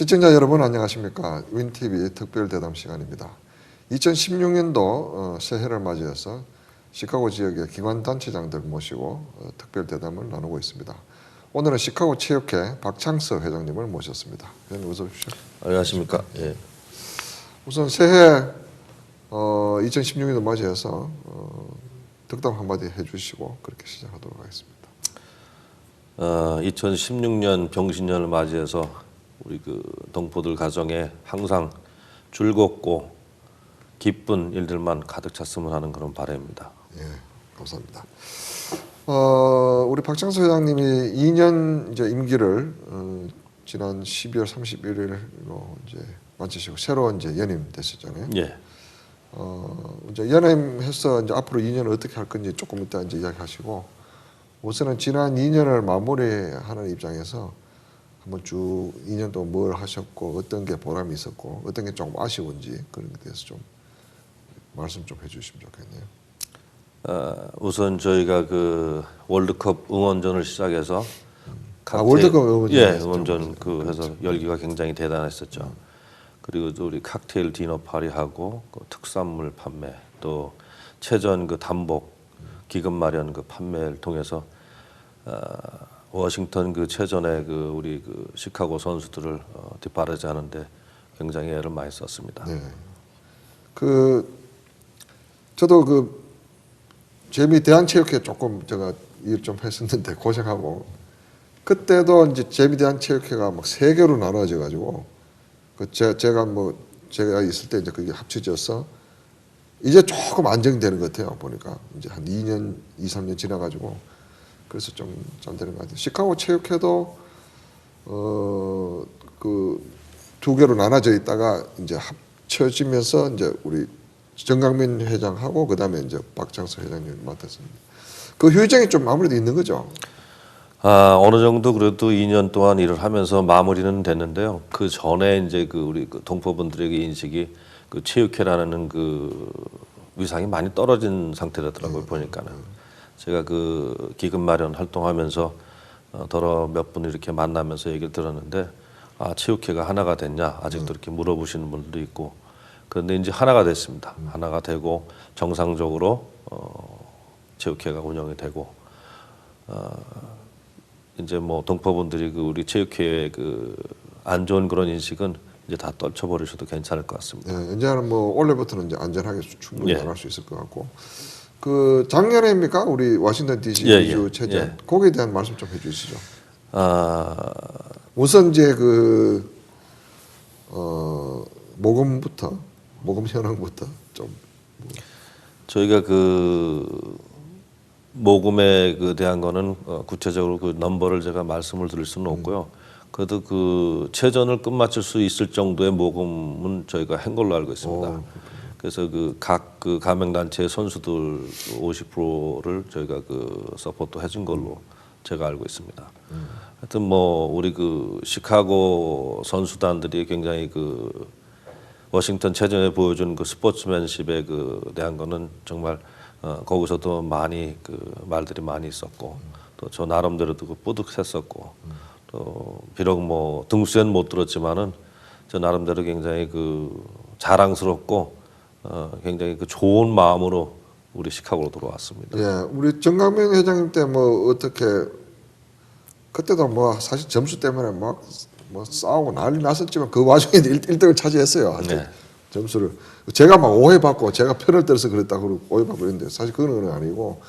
시청자 여러분 안녕하십니까 윈TV 특별 대담 시간입니다. 2016년도 어, 새해를 맞이해서 시카고 지역의 기관 단체장들 모시고 어, 특별 대담을 나누고 있습니다. 오늘은 시카고 체육회 박창서 회장님을 모셨습니다. 회장님 어서 오십시오. 안녕하십니까. 예. 우선 새해 어, 2016년도 맞이해서 어, 덕담 한마디 해주시고 그렇게 시작하도록 하겠습니다. 어, 2016년 병신년을 맞이해서 우리 그 동포들 가정에 항상 즐겁고 기쁜 일들만 가득 찼으면 하는 그런 바람입니다. 예, 감사합니다. 어, 우리 박창수 회장님이 2년 이제 임기를 어, 지난 12월 31일로 이제 마치시고 새로 이제 연임 되셨잖아요. 예. 어, 이제 연임해서 이제 앞으로 2년을 어떻게 할 건지 조금 이따 이제 이야기하시고 우선은 지난 2년을 마무리하는 입장에서 한번 쭉 2년 동안 뭘 하셨고 어떤 게 보람이 있었고 어떤 게 조금 아쉬운지 그런 게 대해서 좀 말씀 좀 해주시면 좋겠네요. 어, 우선 저희가 그 월드컵 응원전을 시작해서 아, 월드컵 응원전 예. 응원전 그 해서 열기가 굉장히 대단했었죠. 그리고 또 우리 칵테일 디너 파리하고 그 특산물 판매 또 체전 그 단복 기금 마련 그 판매를 통해서 어, 워싱턴 그 체전에 그 우리 그 시카고 선수들을 어, 뒷바라지 하는데 굉장히 애를 많이 썼습니다. 네. 그 저도 그 재미 대한체육회 조금 제가 일 좀 했었는데 고생하고 그때도 이제 재미 대한체육회가 막 세 개로 나눠져 가지고 그 제, 제가 뭐 제가 있을 때 이제 그게 합쳐져서 이제 조금 안정되는 것 같아요 보니까 이제 한 2년 2, 3년 지나 가지고 그래서 좀것 같아요. 시카고 체육회도 어, 어그 두 개로 나눠져 있다가 이제 합쳐지면서 이제 우리 정강민 회장하고 그다음에 이제 박창수 회장님 맡았습니다. 그 휴정이 좀 아무래도 있는 거죠. 아, 어느 정도 그래도 2년 동안 일을 하면서 마무리는 됐는데요. 그 전에 이제 그 우리 그 동포분들에게 인식이 그 체육회라는 그 위상이 많이 떨어진 상태라더라고요, 보니까는. 제가 그 기금 마련 활동하면서 어, 더러 몇 분 이렇게 만나면서 얘기를 들었는데 아, 체육회가 하나가 됐냐? 아직도 이렇게 물어보시는 분들도 있고. 그런데 이제 하나가 됐습니다. 하나가 되고 정상적으로 어, 체육회가 운영이 되고 이제 뭐 동포분들이 그 우리 체육회의 그안 좋은 그런 인식은 이제 다 떨쳐버리셔도 괜찮을 것 같습니다. 네, 이제는 뭐 올해부터는 이제 안전하게 충분히 예. 나갈 수 있을 것 같고 그 작년에입니까 우리 워싱턴 D.C. 예, 위주 예, 체제 예. 거기에 대한 말씀 좀 해주시죠. 아, 우선 이제 그 어, 모금부터 모금 현황부터 좀 저희가 그 모금에 그 대한 거는 어, 구체적으로 그 넘버를 제가 말씀을 드릴 수는 없고요. 그래도 그 체전을 끝마칠 수 있을 정도의 모금은 저희가 한 걸로 알고 있습니다. 오, 그래서 그각그 가맹 단체 선수들 50%를 저희가 그 서포트 해준 걸로 제가 알고 있습니다. 하여튼 뭐 우리 그 시카고 선수단들이 굉장히 그 워싱턴 체전에 보여준 그 스포츠맨십에 그 대한 거는 정말 어, 거기서도 많이 그 말들이 많이 있었고 또저 나름대로도 그 뿌듯했었고 또 비록 뭐 등수엔 못 들었지만은 저 나름대로 굉장히 그 자랑스럽고 어, 굉장히 그 좋은 마음으로 우리 시카고로 돌아왔습니다. 예, 우리 정강민 회장님 때 뭐 어떻게 그때도 뭐 사실 점수 때문에 막 뭐 싸우고 난리 났었지만 그 와중에 1, 등을 차지했어요. 하여튼 네. 점수를 제가 막 오해받고 제가 편을 들어서 그랬다 그러고 오해받고 그랬는데 사실 그건 아니고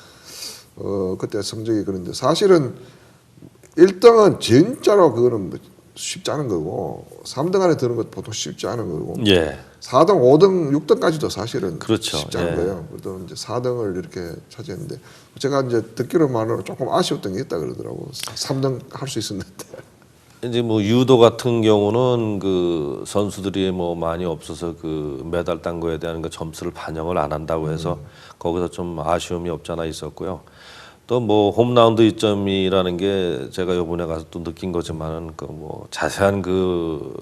어 그때 성적이 그런데 사실은 1등은 진짜로 그거는 뭐 쉽지 않은 거고 3등 안에 드는 것도 보통 쉽지 않은 거고 예, 4등, 5등, 6등까지도 사실은 그렇죠. 쉽지 않은 예. 거예요. 그래도 이제 4등을 이렇게 차지했는데 제가 이제 듣기로만으로 조금 아쉬웠던 게 있다 그러더라고. 3등 할 수 있었는데. 이제 뭐 유도 같은 경우는 그 선수들이 뭐 많이 없어서 그 메달 딴 거에 대한 그 점수를 반영을 안 한다고 해서 거기서 좀 아쉬움이 없잖아 있었고요. 또 뭐 홈라운드 이점이라는 게 제가 요번에 가서 또 느낀 거지만은 그 뭐 자세한 그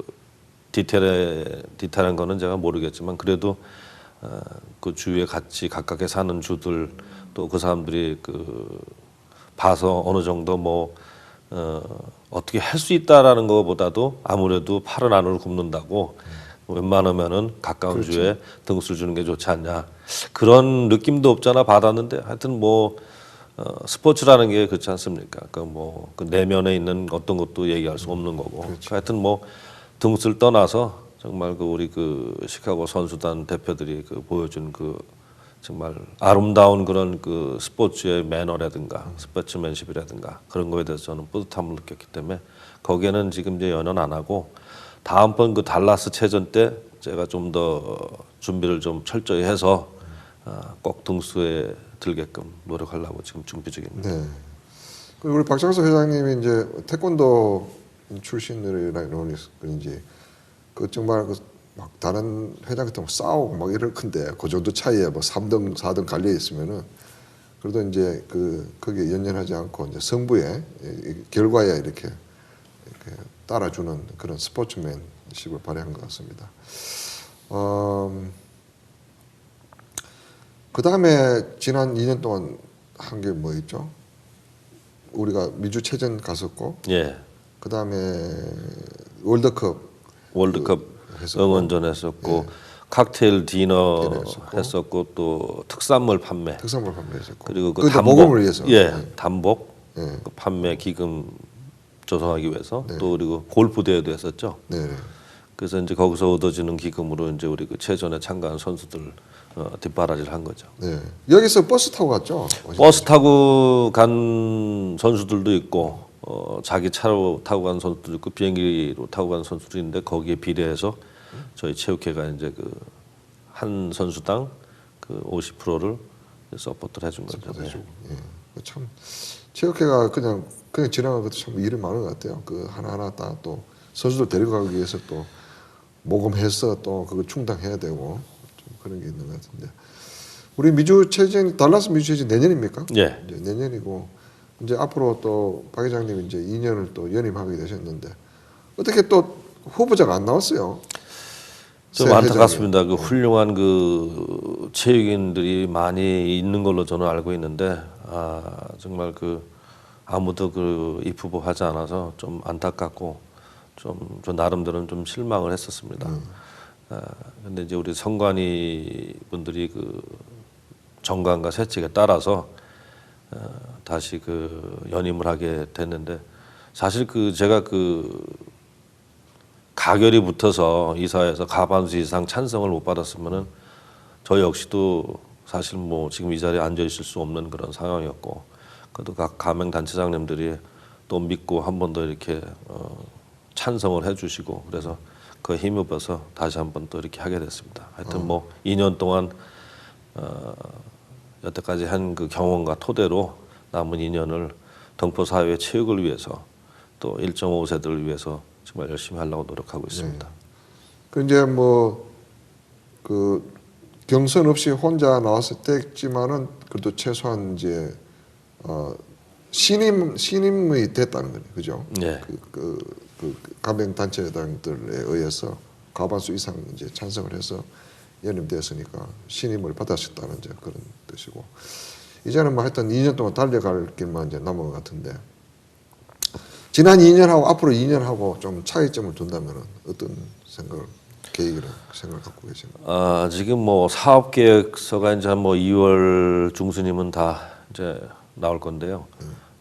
디테일에 디테일한 거는 제가 모르겠지만 그래도 어, 그 주위에 같이 가깝게 사는 주들 또 그 사람들이 그 봐서 어느 정도 뭐 어, 어떻게 할 수 있다라는 것보다도 아무래도 팔은 안으로 굽는다고 웬만하면은 가까운 주에 등수를 주는 게 좋지 않냐. 그런 느낌도 없잖아 받았는데. 하여튼 뭐 어, 스포츠라는 게 그렇지 않습니까? 그러니까 뭐 그 내면에 있는 어떤 것도 얘기할 수 없는 거고. 하여튼 뭐 등수를 떠나서 정말 그 우리 그 시카고 선수단 대표들이 그 보여준 그 정말 아름다운 그런 그 스포츠의 매너라든가 스포츠맨십이라든가 그런 거에 대해서 저는 뿌듯함을 느꼈기 때문에 거기에는 지금 이제 연연 안 하고 다음번 그 달라스 체전 때 제가 좀 더 준비를 좀 철저히 해서 아, 꼭 등수에 들게끔 노력하려고 지금 준비 중입니다. 네. 우리 박장석 회장님이 이제 태권도 출신이라는 이제 그 정말 그 막 다른 회장 같은 거 싸우고 막 이럴 건데 그 정도 차이에 뭐 3등, 4등 갈려 있으면은 그래도 이제 그 거기에 연연하지 않고 이제 승부에 결과에 이렇게 이렇게 따라주는 그런 스포츠맨십을 발휘한 것 같습니다. 음, 그 다음에 지난 2년 동안 한 게 뭐 있죠? 우리가 미주 체전 갔었고, 예. 그 다음에 월드컵 월드컵 했었고. 응원전 했었고 칵테일 디너 했었고. 했었고 또 특산물 판매 특산물 판매했었고, 그리고 그 모금을 위해서. 예 네. 단복 네. 그 판매 기금 조성하기 위해서 네. 또 그리고 골프 대회도 했었죠. 네. 그래서 이제 거기서 얻어지는 기금으로 이제 우리 그 체전에 참가한 선수들 어, 뒷바라지를 한 거죠. 네. 여기서 버스 타고 갔죠? 버스 타고 간 선수들도 있고 어, 자기 차로 타고 간 선수들도 있고 비행기로 타고 간 선수도 있는데 거기에 비례해서 저희 체육회가 이제 그 한 선수당 그 50%를 서포트를 해준 거죠. 네. 예. 그참 체육회가 그냥 그냥 지나간 것도 참 일이 많은 것 같아요. 그 하나 하나 다 또 선수들 데려가기 위해서 또 모금해서 또 그거 충당해야 되고 좀 그런 게 있는 것 같은데 우리 미주 체전 달라스 미주 체전 내년입니까? 예. 이제 내년이고 이제 앞으로 또 박 회장님 이제 2년을 또 연임하게 되셨는데 어떻게 또 후보자가 안 나왔어요? 좀새 안타깝습니다. 그 훌륭한 그 체육인들이 많이 있는 걸로 저는 알고 있는데 아 정말 그 아무도 그 입후보 하지 않아서 좀 안타깝고 좀 저 나름대로는 좀 실망을 했었습니다. 아 근데 이제 우리 선관위 분들이 그 정관과 세칙에 따라서 어, 다시 그 연임을 하게 됐는데 사실 그 제가 그 가결이 붙어서 이사회에서 가반수 이상 찬성을 못 받았으면은 저 역시도 사실 뭐 지금 이 자리에 앉아 있을 수 없는 그런 상황이었고 그래도 각 가맹 단체장님들이 또 믿고 한 번 더 이렇게 어, 찬성을 해주시고 그래서 그 힘입어서 다시 한번 또 이렇게 하게 됐습니다. 하여튼 뭐 2년 동안 어, 여태까지 한 그 경험과 토대로 남은 2년을 덩포 사회의 체육을 위해서 또 1.5세들을 위해서 정말 열심히 하려고 노력하고 있습니다. 그 이제 뭐 그 경선 없이 혼자 나왔을 때지만은 그래도 최소한 이제 어 신임 신임이 됐다는 거네, 그죠? 네. 그, 그, 그 가맹 단체장들에 의해서 과반수 이상 이제 찬성을 해서 연임되었으니까 신임을 받았었다는 이제 그런 뜻이고 이제는 뭐 하여튼 2년 동안 달려갈 길만 이제 남은 것 같은데 지난 2년하고 앞으로 2년하고 좀 차이점을 둔다면은 어떤 생각을 계획을 생각을 갖고 계신가요? 아, 지금 뭐 사업 계획서가 이제 뭐 2월 중순이면 다 이제 나올 건데요.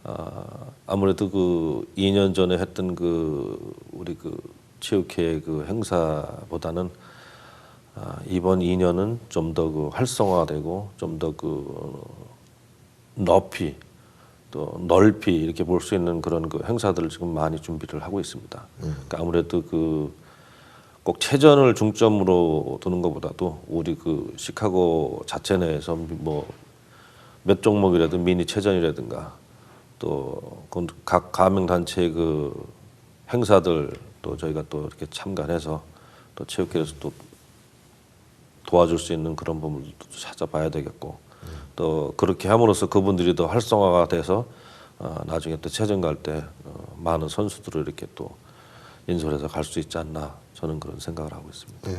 아, 아무래도 그 2년 전에 했던 그 우리 그 체육회 그 행사보다는 아, 이번 2년은 좀 더 그 활성화되고 좀 더그 높이 또 넓이 이렇게 볼 수 있는 그런 그 행사들을 지금 많이 준비를 하고 있습니다. 그러니까 아무래도 그 꼭 체전을 중점으로 두는 것보다도 우리 그 시카고 자체 내에서 뭐 몇 종목이라도 미니 체전이라든가 또 각 가맹 단체의 그 행사들 또 저희가 또 이렇게 참관해서 또 체육회에서 또 도와줄 수 있는 그런 부분들도 찾아봐야 되겠고 또 그렇게 함으로써 그분들이 더 활성화가 돼서 어, 나중에 또 체전 갈때 어, 많은 선수들을 이렇게 또 인솔해서 갈 수 있지 않나 저는 그런 생각을 하고 있습니다. 예.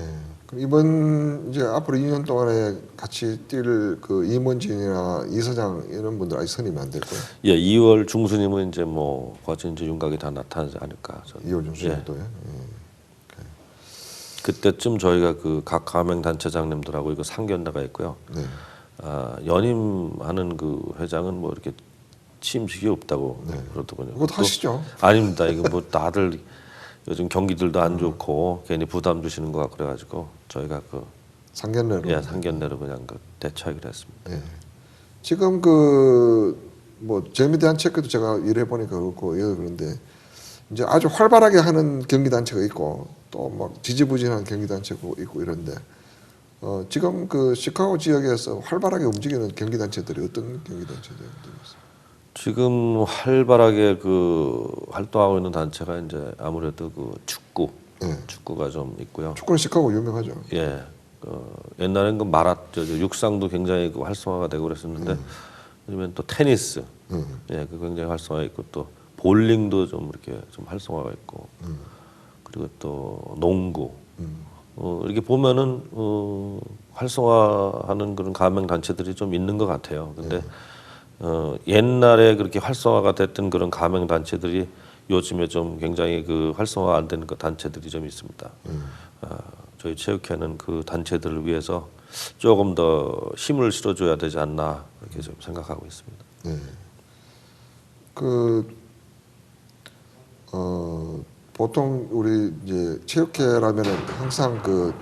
이번 이제 앞으로 2년 동안에 같이 뛸 그 임원진이나 이사장 이런 분들 아직 선임이 안 됐고요. 예, 2월 중순이면 이제 뭐 과연 이제 윤곽이 다 나타나지 않을까. 저는. 이월 예. 중순에도요. 예. 그때쯤 저희가 그 각 가맹 단체장님들하고 이거 상견례가 있고요. 네. 아, 연임하는 그 회장은 뭐 이렇게 취임식이 없다고 그러더군요. 그것도 또- 하시죠. 아닙니다. 이거 뭐 다들 요즘 경기들도 안 좋고 괜히 부담 주시는 것 같고 그래가지고 저희가 그 상견례로. 예, 상견례로 그냥 그 대처하기로 했습니다. 예. 지금 그 뭐 재미 대한 체크도 제가 일해 보니까 그렇고 예 그런데 이제 아주 활발하게 하는 경기 단체가 있고 또 막 지지부진한 경기 단체가 있고 이런데 어 지금 그 시카고 지역에서 활발하게 움직이는 경기 단체들이 어떤 경기 단체들이 있어요? 지금 활발하게 그 활동하고 있는 단체가 이제 아무래도 그 축구, 예. 축구가 좀 있고요. 축구는 시카고 유명하죠. 예. 어, 옛날엔 그 마라 저, 저 육상도 굉장히 그 활성화가 되고 그랬었는데 요즘엔 또 테니스, 음. 예, 그 굉장히 활성화 있고 또 볼링도 좀 이렇게 좀 활성화가 있고 그리고 또 농구, 어, 이렇게 보면은 어, 활성화하는 그런 가맹 단체들이 좀 있는 것 같아요. 근데 어, 옛날에 그렇게 활성화가 됐던 그런 가맹 단체들이 요즘에 좀 굉장히 그 활성화 안 되는 그 단체들이 좀 있습니다. 아, 저희 체육회는 그 단체들을 위해서 조금 더 힘을 실어줘야 되지 않나 이렇게 좀 생각하고 있습니다. 네. 그, 어, 보통 우리 이제 체육회라면은 항상 그,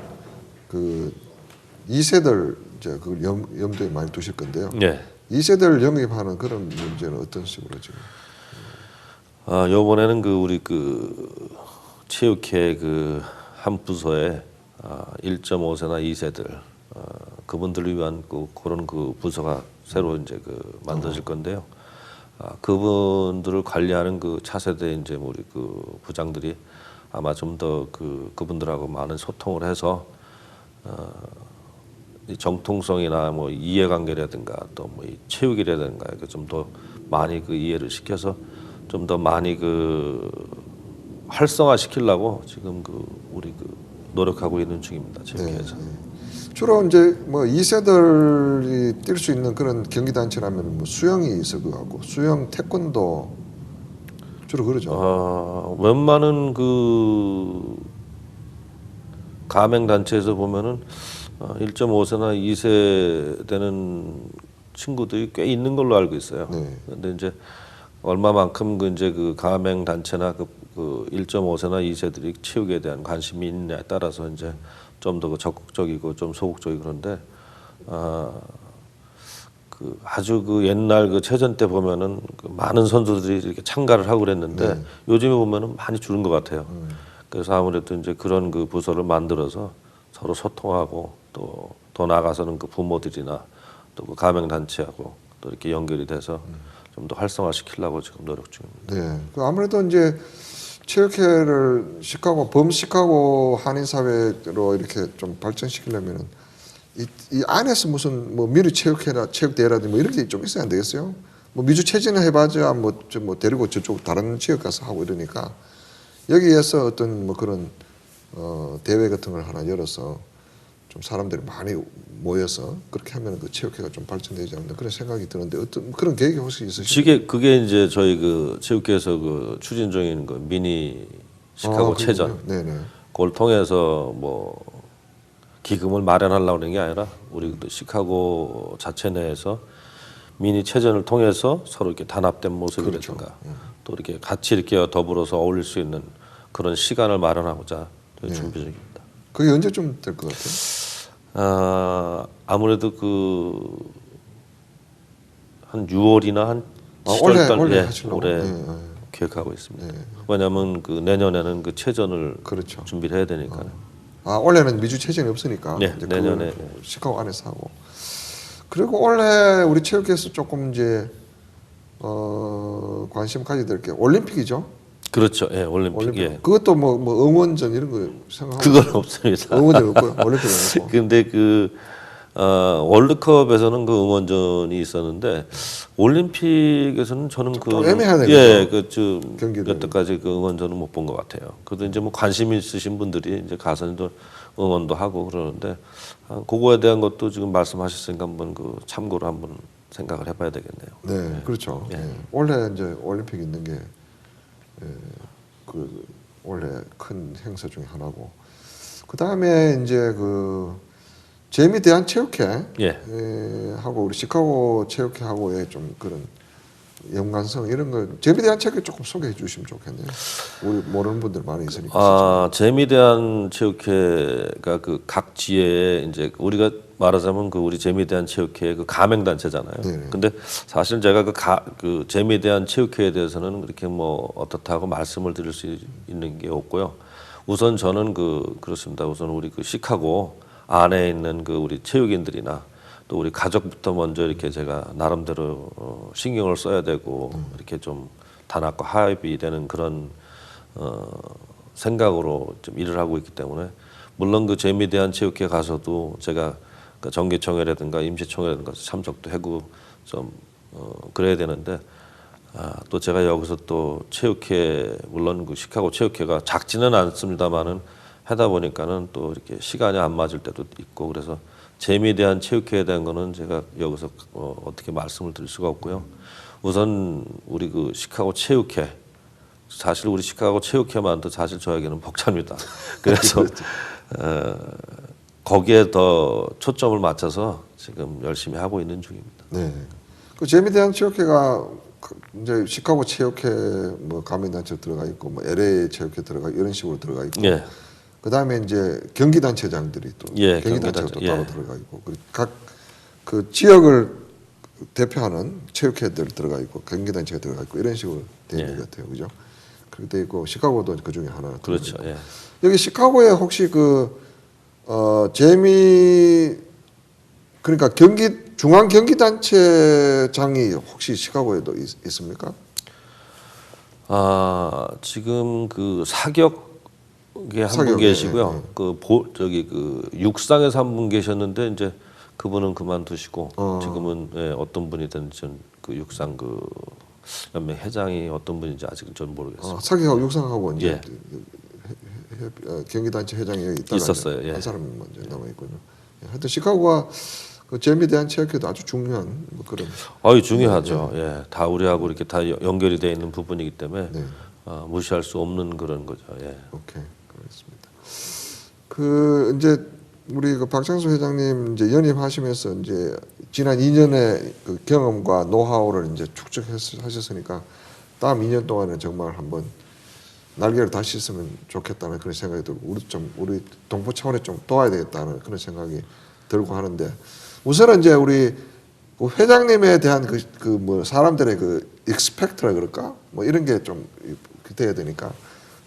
그 2세들 이제 그 염, 염두에 많이 두실 건데요. 예. 2세대를 영입하는 그런 문제는 어떤 식으로 지금? 아, 요번에는 그 우리 그 체육회 그 한 부서에 아, 1.5세나 2세들 아, 그분들을 위한 그 그런 그 부서가 새로 이제 그 만들어질 건데요. 아, 그분들을 관리하는 그 차세대 이제 우리 그 부장들이 아마 좀 더 그 그분들하고 많은 소통을 해서 어, 이 정통성이나 뭐 이해관계라든가 또뭐이 체육이라든가 좀 더 많이 그 이해를 시켜서 좀 더 많이 그 활성화 시키려고 지금 그 우리 그 노력하고 있는 중입니다 체육회에서. 주로 이제 뭐 2세들이 뛸 수 있는 그런 경기 단체라면 뭐 수영이 있을 것 같고 수영, 태권도 주로 그러죠. 어, 웬만한 그 가맹 단체에서 보면은 어, 1.5세나 2세 되는 친구들이 꽤 있는 걸로 알고 있어요. 네. 근데 이제 얼마만큼 그 이제 그 가맹 단체나 그, 그 1.5세나 2세들이 체육에 대한 관심이 있냐에 따라서 이제 좀 더 적극적이고 좀 소극적이고 그런데 아, 그 아주 그 옛날 그 체전 때 보면은 그 많은 선수들이 이렇게 참가를 하고 그랬는데 요즘에 보면은 많이 줄은 것 같아요. 그래서 아무래도 이제 그런 그 부서를 만들어서 서로 소통하고 또 더 나아가서는 그 부모들이나 또 그 가맹 단체하고 또 이렇게 연결이 돼서 좀 더 활성화 시키려고 지금 노력 중입니다. 네. 그 아무래도 이제 체육회를 시카고 범 시카고 한인 사회로 이렇게 좀 발전시키려면은 이, 이 안에서 무슨 뭐 미리 체육회나 체육대회라든지 뭐 이런 게 좀 있어야 안 되겠어요? 뭐 미주 체전을 해봐야 뭐좀 뭐 데리고 저쪽 다른 지역 가서 하고 이러니까 여기에서 어떤 뭐 그런 어 대회 같은 걸 하나 열어서 좀 사람들이 많이 모여서 그렇게 하면 그 체육회가 좀 발전되지 않나 그런 생각이 드는데 어떤 그런 계획이 혹시 있으신가요? 그게 그게 이제 저희 그 체육회에서 그 추진 중인 그 미니 시카고 아, 체전. 네네. 그걸 통해서 뭐 기금을 마련하려고 하는 게 아니라 우리 또 시카고 자체 내에서 미니 체전을 통해서 서로 이렇게 단합된 모습이라든가 또 이렇게 같이 이렇게 더불어서 어울릴 수 있는 그런 시간을 마련하고자 저희 준비 중입니다. 그게 언제쯤 될 것 같아요? 아, 아무래도 그 한 6월이나 한 아, 올해 7월 달 올해 예? 올해 예, 예. 계획하고 있습니다. 왜냐하면 그 내년에는 그 체전을 그렇죠. 준비를 해야 되니까요. 아 올해는 미주 체전이 없으니까 네, 이제 내년에. 그걸 시카고 안에서 하고 그리고 올해 우리 체육회에서 조금 이제 어 관심 가져야 될 게 올림픽이죠. 그렇죠. 예, 올림픽. 올림픽. 예. 그것도 뭐, 뭐 응원전 이런 거 생각하고 그건 없습니다. 응원전 없고요. 올림픽은 없고. 근데 그 어, 월드컵에서는 그 응원전이 있었는데 올림픽에서는 저는 그좀 애매하네요. 예, 그좀 경기를. 여태까지 그 응원전은 못 본 것 같아요. 그래도 이제 뭐 관심 있으신 분들이 이제 가서 또 응원도 하고 그러는데 아, 그거에 대한 것도 지금 말씀하셨으니까 한번 그 참고로 한번 생각을 해봐야 되겠네요. 네, 그렇죠. 예. 예. 원래 이제 올림픽 있는 게 예, 그 원래 큰 행사 중에 하나고 그 다음에 이제 그 재미 대한 체육회 예. 예, 하고 우리 시카고 체육회하고의 좀 그런 연관성 이런 거 재미 대한 체육회 조금 소개해 주시면 좋겠네요. 우리 모르는 분들 많이 있으니까. 아, 재미대한 체육회가 그 각 지회에 이제 우리가 말하자면 그 우리 재미대한 체육회의 그 가맹 단체잖아요. 네네. 근데 사실 제가 그, 가, 그 재미대한 체육회에 대해서는 그렇게 뭐 어떻다고 말씀을 드릴 수 있는 게 없고요. 우선 저는 그 그렇습니다. 우선 우리 그 시카고 안에 있는 그 우리 체육인들이나 또 우리 가족부터 먼저 이렇게 제가 나름대로 어, 신경을 써야 되고 이렇게 좀 단합과 화합이 되는 그런 어, 생각으로 좀 일을 하고 있기 때문에 물론 그 재미대한 체육회 가서도 제가 그 정기총회라든가 임시총회라든가 참석도 하고 좀 어, 그래야 되는데 아, 또 제가 여기서 또 체육회 물론 그 시카고 체육회가 작지는 않습니다만은 하다 보니까는 또 이렇게 시간이 안 맞을 때도 있고 그래서 재미에 대한 체육회에 대한 거는 제가 여기서 어, 어떻게 말씀을 드릴 수가 없고요. 우선 우리 그 시카고 체육회 사실 우리 시카고 체육회만도 사실 저에게는 벅찹니다. 그래서 어, 거기에 더 초점을 맞춰서 지금 열심히 하고 있는 중입니다. 네. 그 재미 대한 체육회가 그 이제 시카고 체육회 뭐 가맹단체 들어가 있고 뭐 LA 체육회 들어가 이런 식으로 들어가 있고 예, 그 다음에 이제 경기단체장들이 또 예, 경기단체가 또 경기단체, 따로 예. 들어가 있고 각 그 지역을 대표하는 체육회들 들어가 있고 경기단체가 들어가 있고 이런 식으로 되어 있는 예. 것 같아요, 그죠? 그렇게 돼 있고 시카고도 그 중에 하나. 그렇죠. 예. 여기 시카고에 혹시 그 어, 재미 그러니까 경기 중앙 경기단체장이 혹시 시카고에도 있, 있습니까? 아 지금 그 사격에 한 분 계시고요. 예, 예. 그 보 저기 그 육상에서 한 분 계셨는데 이제 그분은 그만두시고 어. 지금은 예, 어떤 분이든 전그 육상 그 연맹 회장이 어떤 분인지 아직은 전 모르겠어요. 어, 사기하고 육상하고 이제 예. 회- 회- 어, 경기단체 회장이 여기 있다가 있었어요, 예. 한 사람이 먼저 남아 있군요. 예, 하여튼 시카고가 그 재미에 대한 체육회도 아주 중요한 뭐 그런 아유 중요하죠. 예, 다 우리하고 이렇게 다 연- 연결이 되어 있는 부분이기 때문에 네. 어, 무시할 수 없는 그런 거죠. 예. 오케이 그렇습니다. 그 이제 우리 그 박창수 회장님 이제 연임하시면서 이제 지난 2년의 그 경험과 노하우를 이제 축적하셨으니까 다음 2년 동안은 정말 한번 날개를 다시 쓰면 좋겠다는 그런 생각이 들고 우리 좀 우리 동포 차원에 좀 도와야 되겠다는 그런 생각이 들고 하는데 우선은 이제 우리 그 회장님에 대한 그 그 뭐 사람들의 그 익스펙트라 그럴까 뭐 이런 게 좀 돼야 되니까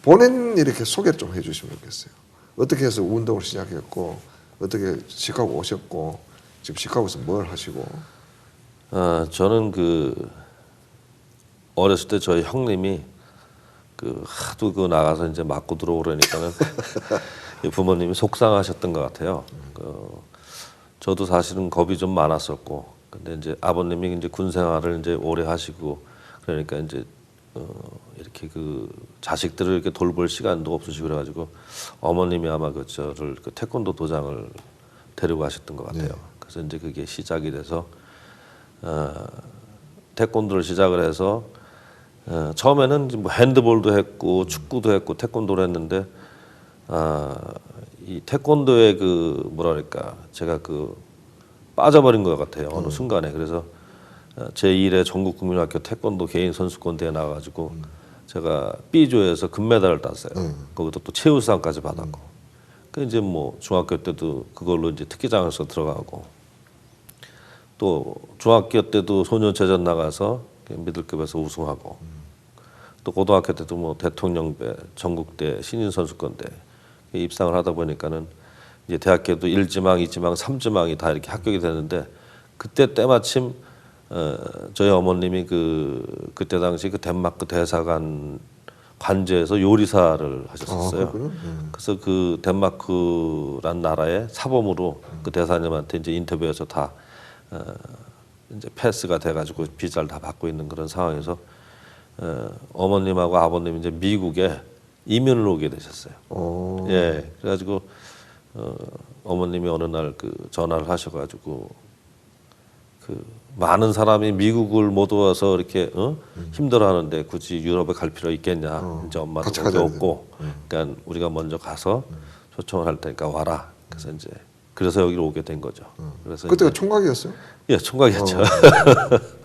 본인 이렇게 소개를 좀 해주시면 좋겠어요. 어떻게 해서 운동을 시작했고 어떻게 시카고 오셨고 지금 시카고에서 뭘 하시고 어, 저는 그 어렸을 때 저희 형님이 그 하도 그 나가서 이제 맞고 들어오려니까는 이 부모님이 속상하셨던 것 같아요. 그 저도 사실은 겁이 좀 많았었고, 근데 이제 아버님이 이제 군 생활을 이제 오래 하시고 그러니까 이제 어, 이렇게 그 자식들을 이렇게 돌볼 시간도 없으시고 그래가지고 어머님이 아마 그 저를 그 태권도 도장을 데리고 가셨던 것 같아요. 그래서 이제 그게 시작이 돼서 어, 태권도를 시작을 해서 어, 처음에는 뭐 핸드볼도 했고 축구도 했고 태권도를 했는데 아, 이 태권도의 그 뭐랄까 제가 그 빠져버린 것 같아요. 어느 순간에. 그래서 어, 제 1회 전국 국민학교 태권도 개인 선수권 대회 나가지고 제가 B조에서 금메달을 땄어요. 거기도 또 최우수상까지 받았고. 그 이제 뭐 중학교 때도 그걸로 이제 특기장에서 들어가고 또 중학교 때도 소년체전 나가서 미들급에서 우승하고 또 고등학교 때도 뭐 대통령배 전국대 신인 선수권대 입상을 하다 보니까는 이제 대학교도 1지망, 2지망, 3지망이 다 이렇게 합격이 되는데 그때 때마침 어, 저희 어머님이 그 그때 당시 그 덴마크 대사관 관제에서 요리사를 하셨었어요. 아. 네. 그래서 그 덴마크란 나라의 사범으로 그 대사님한테 이제 인터뷰에서 다 어, 이제 패스가 돼가지고 비자를 다 받고 있는 그런 상황에서 어, 어머님하고 아버님 이제 미국에 이민을 오게 되셨어요. 어, 예, 그래가지고 어, 어머님이 어느 날 그 전화를 하셔가지고 그 많은 사람이 미국을 못 와서 이렇게 어? 힘들어하는데 굳이 유럽에 갈 필요 있겠냐? 어, 이제 엄마도 같이 거기 가자는 없고, 그러니까 우리가 먼저 가서 초청을 할 테니까 와라. 그래서 이제 그래서 여기로 오게 된 거죠. 그래서 그때가 이제- 총각이었어요? 예 총각이었죠. 어.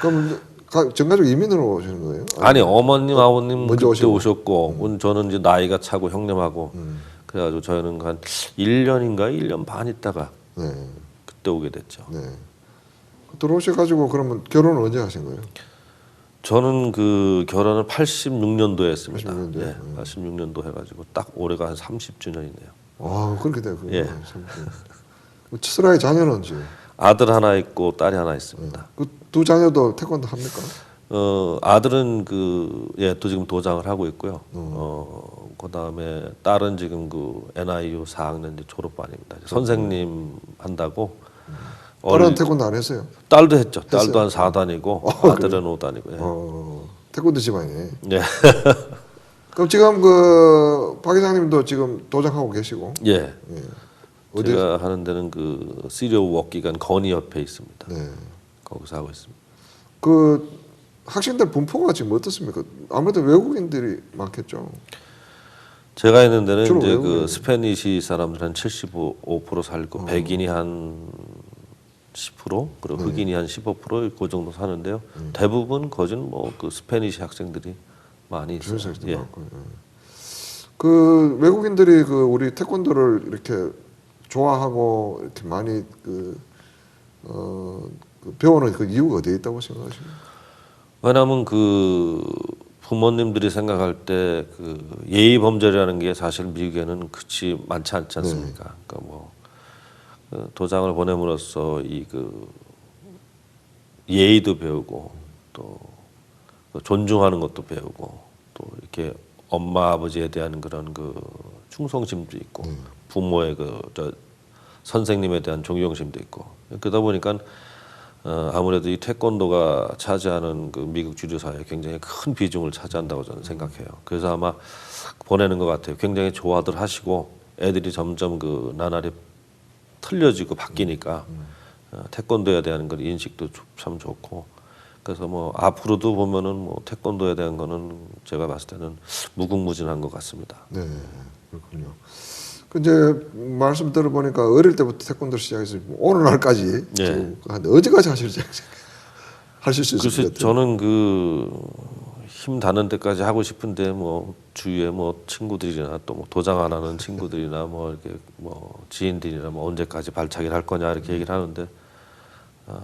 그럼 가- 전 가족 이민으로 오시는 거예요? 아니 어머님 아버님 먼저 그때 오시고. 오셨고 운- 저는 이제 나이가 차고 형님하고 음. 그래가지고 저희는 한 1년인가 1년 반 있다가 네, 그때 오게 됐죠. 네. 들어오셔가지고 그러면 결혼을 언제 하신 거예요? 저는 그 결혼을 86년도에 했습니다. 86년도에? 예, 음. 86년도 해가지고 딱 올해가 한 30주년이네요. 아, 그렇게 돼요. 예. 치스라의 자녀는 지금 아들 하나 있고 딸이 하나 있습니다. 그두 자녀도 태권도 합니까? 어 아들은 그예또 지금 도장을 하고 있고요. 음. 어 그다음에 딸은 지금 그 NIU 4학년 이제 졸업반입니다. 이제 선생님 한다고. 딸은 태권도 안 했어요. 딸도 했죠. 딸도? 한 4단이고 어, 아들은 5단이고. 예. 어, 태권도 집안이에요. 예. 그럼 지금 그박 회장님도 지금 도장하고 계시고 예. 예. 어디? 제가 하는 데는 그 시리오 워기관 건의 옆에 있습니다. 네. 거기서 하고 있습니다. 그 학생들 분포가 지금 어떻습니까? 아무래도 외국인들이 많겠죠. 제가 있는 데는 주로 이제 외국인. 그 스페니시 사람들 한 75% 어. 살고 백인이 한 10% 그리고 네. 흑인이 한 15%그 정도 사는데요. 음. 대부분 거진 뭐 그 스페니시 학생들이 많이 있어요. 예. 많고. 예. 그 외국인들이 그 우리 태권도를 이렇게 좋아하고 이렇게 많이 그 어, 그 배우는 그 이유가 어디에 있다고 생각하십니까? 왜냐하면 그 부모님들이 생각할 때 그 예의 범절이라는 게 사실 미국에는 그치 많지 않지 않습니까? 그러니까 뭐그 도장을 보냄으로써 이 그 예의도 배우고 또그 존중하는 것도 배우고 또 이렇게 엄마 아버지에 대한 그런 그 충성심도 있고 부모의 그저 선생님에 대한 존경심도 있고 그러다 보니까 어, 아무래도 이 태권도가 차지하는 그 미국 주류 사회에 굉장히 큰 비중을 차지한다고 저는 생각해요. 그래서 아마 보내는 것 같아요. 굉장히 좋아들 하시고 애들이 점점 그 나날이 틀려지고 바뀌니까 어, 태권도에 대한 그 인식도 조- 참 좋고 그래서 뭐 앞으로도 보면은 뭐 태권도에 대한 거는 제가 봤을 때는 무궁무진한 것 같습니다. 네, 그렇군요. 그 이제 말씀 들어보니까 어릴 때부터 태권도를 시작해서 오늘날까지 예. 지금 한 어제까지 하실 하실 수 있을 것 같아요. 저는 그 힘 닿는 데까지 하고 싶은데 뭐 주위에 뭐 친구들이나 또 뭐 도장 안 하는 친구들이나 뭐 이렇게 뭐 지인들이나 뭐 언제까지 발차기를 할 거냐 이렇게 얘기를 하는데 아,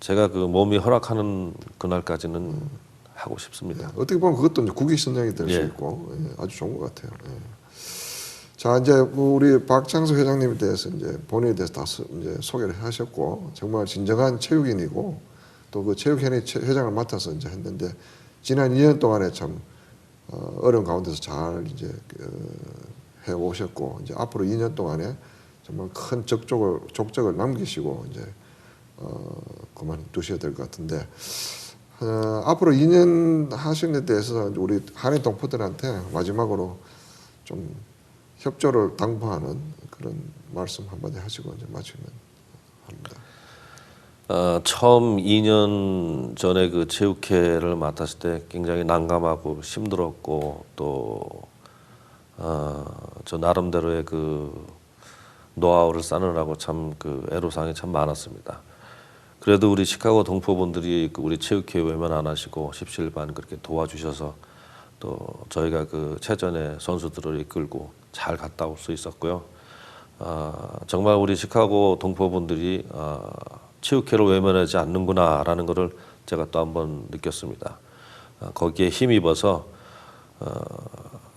제가 그 몸이 허락하는 그날까지는 하고 싶습니다. 어떻게 보면 그것도 이제 국위 선양이 될수 예. 있고 예, 아주 좋은 것 같아요. 예. 자 이제 뭐 우리 박창수 회장님에 대해서 이제 본인에 대해서 다 소- 이제 소개를 하셨고 정말 진정한 체육인이고 또 그 체육회의 최- 회장을 맡아서 이제 했는데 지난 2년 동안에 참 어, 어려운 가운데서 잘 이제 그, 해 오셨고 이제 앞으로 2년 동안에 정말 큰 적적을 족적을 남기시고 이제 어, 그만 두셔야 될 것 같은데 어, 앞으로 2년 하시는 데 대해서 우리 한해 동포들한테 마지막으로 좀 협조를 당부하는 그런 말씀 한마디 하시고 이제 마치면 합니다. 어, 처음 2년 전에 그 체육회를 맡았을 때 굉장히 난감하고 힘들었고 또 어, 저 나름대로의 그 노하우를 쌓느라고 참 그 애로사항이 참 많았습니다. 그래도 우리 시카고 동포분들이 그 우리 체육회 외면 안 하시고 십시일반 그렇게 도와주셔서 또 저희가 그 체전에 선수들을 이끌고 잘 갔다 올 수 있었고요. 아, 정말 우리 시카고 동포분들이 아, 체육회를 외면하지 않는구나라는 것을 제가 또 한 번 느꼈습니다. 아, 거기에 힘입어서 어,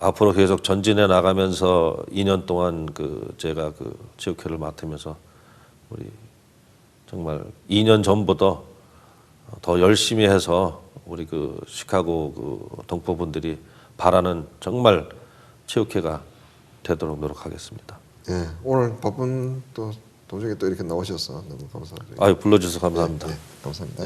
앞으로 계속 전진해 나가면서 2년 동안 그 제가 그 체육회를 맡으면서 우리 정말 2년 전보다 더 열심히 해서 우리 그 시카고 그 동포분들이 바라는 정말 체육회가 되도록 노력하겠습니다. 예, 오늘 바쁜 또 도중에 또 이렇게 나오셔서 너무 감사드립니다. 아, 불러주셔서 감사합니다. 예, 예, 네, 네. 감사합니다.